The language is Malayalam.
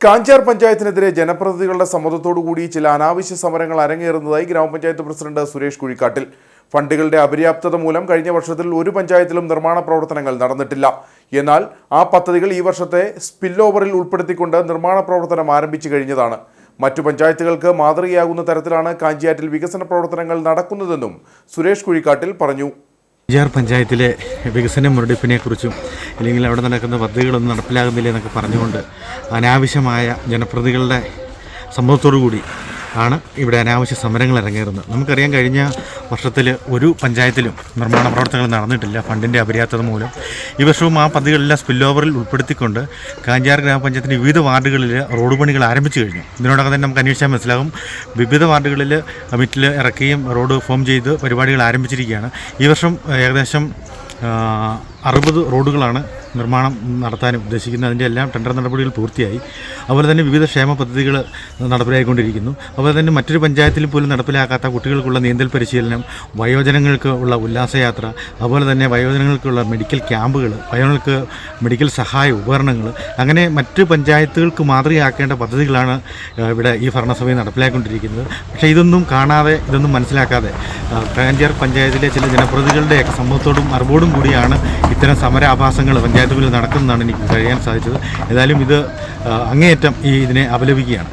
കാഞ്ചാർ പഞ്ചായത്തിനെതിരെ ജനപ്രതിനിധികളുടെ സമ്മതത്തോടുകൂടി ചില അനാവശ്യ സമരങ്ങൾ അരങ്ങേറുന്നതായി ഗ്രാമപഞ്ചായത്ത് പ്രസിഡന്റ് സുരേഷ് കുഴിക്കാട്ടിൽ. ഫണ്ടുകളുടെ അപര്യാപ്തത മൂലം കഴിഞ്ഞ വർഷത്തിൽ ഒരു പഞ്ചായത്തിലും നിർമ്മാണ പ്രവർത്തനങ്ങൾ നടന്നിട്ടില്ല. എന്നാൽ ആ പദ്ധതികൾ ഈ വർഷത്തെ സ്പിൽ ഓവറിൽ ഉൾപ്പെടുത്തിക്കൊണ്ട് നിർമ്മാണ പ്രവർത്തനം ആരംഭിച്ചു കഴിഞ്ഞതാണ്. മറ്റു പഞ്ചായത്തുകൾക്ക് മാതൃകയാകുന്ന തരത്തിലാണ് കാഞ്ചിയാറ്റിൽ വികസന പ്രവർത്തനങ്ങൾ നടക്കുന്നതെന്നും സുരേഷ് കുഴിക്കാട്ടിൽ പറഞ്ഞു. അഞ്ചാർ പഞ്ചായത്തിലെ വികസന മുരടിപ്പിനെക്കുറിച്ചും അല്ലെങ്കിൽ അവിടെ നടക്കുന്ന പദ്ധതികളൊന്നും നടപ്പിലാകുന്നില്ല എന്നൊക്കെ പറഞ്ഞുകൊണ്ട് അനാവശ്യമായ ജനപ്രതികളുടെ സമ്മതത്തോടു കൂടി ആണ് ഇവിടെ അനാവശ്യ സമരങ്ങൾ ഇറങ്ങിയിരുന്നത് നമുക്കറിയാം കഴിഞ്ഞ വർഷത്തിൽ ഒരു പഞ്ചായത്തിലും നിർമ്മാണ പ്രവർത്തനങ്ങൾ നടന്നിട്ടില്ല ഫണ്ടിന്റെ അപര്യാപ്തത മൂലം. ഈ വർഷവും ആ പദ്ധതികളെല്ലാം സ്പിൽ ഓവറിൽ ഉൾപ്പെടുത്തിക്കൊണ്ട് കാഞ്ചാർ ഗ്രാമപഞ്ചായത്തിന്റെ വിവിധ വാർഡുകളിൽ റോഡ് പണികൾ ആരംഭിച്ചു കഴിഞ്ഞു. ഇതിനോടകം തന്നെ നമുക്ക് അന്വേഷിച്ചാൽ മനസ്സിലാകും വിവിധ വാർഡുകളിൽ മിറ്റിൽ ഇറക്കുകയും റോഡ് ഫോം ചെയ്ത് പരിപാടികൾ ആരംഭിച്ചിരിക്കുകയാണ്. ഈ വർഷം ഏകദേശം അറുപത് റോഡുകളാണ് നിർമ്മാണം നടത്താനും ഉദ്ദേശിക്കുന്ന അതിന്റെ എല്ലാം ടെൻഡർ നടപടികൾ പൂർത്തിയായി. അതുപോലെ തന്നെ വിവിധ ക്ഷേമ പദ്ധതികൾ നടപ്പിലായിക്കൊണ്ടിരിക്കുന്നു. അതുപോലെ തന്നെ മറ്റൊരു പഞ്ചായത്തിൽ പോലും നടപ്പിലാക്കാത്ത കുട്ടികൾക്കുള്ള നീന്തൽ പരിശീലനം വയോജനങ്ങൾക്ക് ഉള്ള ഉല്ലാസയാത്ര അതുപോലെ തന്നെ വയോജനങ്ങൾക്കുള്ള മെഡിക്കൽ ക്യാമ്പുകൾ വയോജനങ്ങൾക്ക് മെഡിക്കൽ സഹായ ഉപകരണങ്ങൾ അങ്ങനെ മറ്റ് പഞ്ചായത്തുകൾക്ക് മാതൃകയാക്കേണ്ട പദ്ധതികളാണ് ഇവിടെ ഈ ഭരണസഭയിൽ നടപ്പിലാക്കിക്കൊണ്ടിരിക്കുന്നത് പക്ഷേ ഇതൊന്നും കാണാതെ ഇതൊന്നും മനസ്സിലാക്കാതെ കാഞ്ചാർ പഞ്ചായത്തിലെ ചില ജനപ്രതിനിധികളുടെയൊക്കെ സമ്മതത്തോടും അറിവോടും കൂടിയാണ് ഇത്തരം സമരാഭാസങ്ങൾ പഞ്ചായത്തുകളിൽ നടക്കുന്നതാണ് എനിക്ക് കഴിയാൻ സാധിച്ചത്. ഏതായാലും ഇത് അങ്ങേയറ്റം ഈ ഇതിനെ അപലപിക്കുകയാണ്.